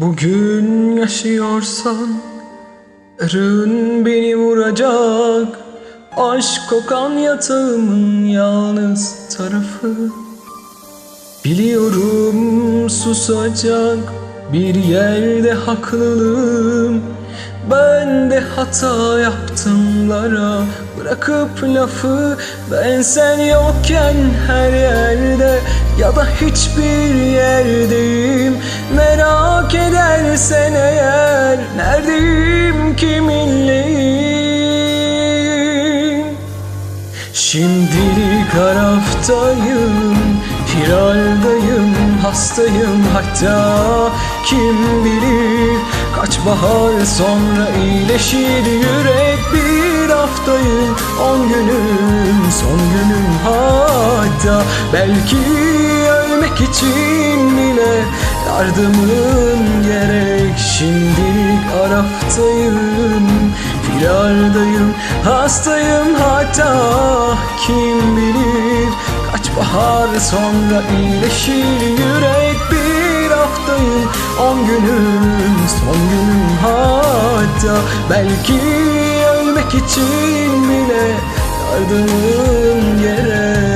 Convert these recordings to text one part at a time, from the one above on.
Bugün yaşıyorsan Yarın beni vuracak. Aşk kokan yatağımın yalnız tarafı. Biliyorum susacak bir yerde haklılığım. Ben de hata yaptımlara Bırakıp lafı. Ben sen yokken her yerde Ya da hiçbir yerdeyim edersen eğer Neredeyim kiminleyim Şimdilik Araf'tayım, firardayım, hastayım. Hatta Kim bilir kaç bahar sonra iyileşir. Yürek Bir haftayım, on günüm, son günüm. Hatta Belki ölmek için bile yardımın Şimdilik Araf'tayım, firardayım, hastayım. Hatta Kim bilir kaç bahar sonra iyileşir. Yürek Bir haftayım, on günüm, son günüm. Hatta Belki ölmek için bile yardımın gerek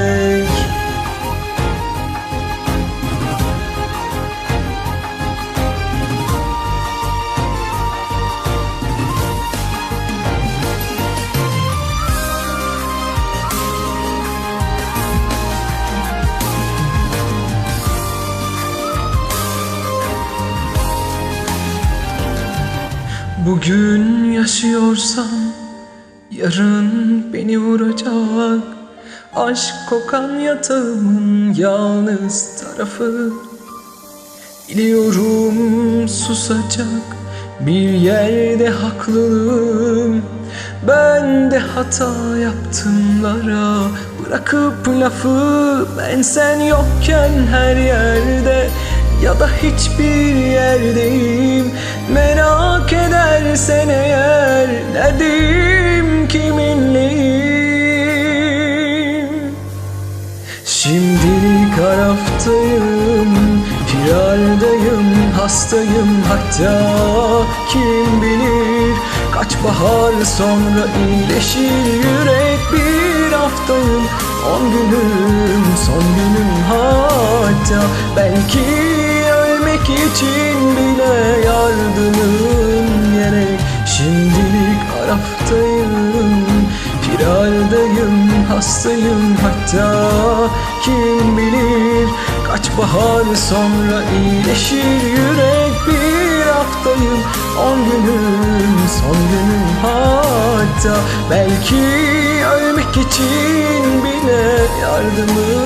Bugün yaşıyorsam Yarın beni vuracak. Aşk kokan yatağımın yalnız tarafı. Biliyorum susacak bir yerde haklılığım. Ben de hata yaptımlara Bırakıp lafı. Ben sen yokken her yerde Ya da hiçbir yerdeyim. Merak edersen Şimdilik Araf'tayım, firardayım, hastayım. Hatta Kim bilir kaç bahar sonra iyileşir yürek. Bir haftayım, on günüm, son günüm. Hatta Belki ölmek için bile yardımın gerek. Şimdilik Araf'tayım, Firardayım, hastayım bahar sonra iyileşir yürek Bir haftayım, on günüm, son günüm hatta. Belki ölmek için bile yardımın gerek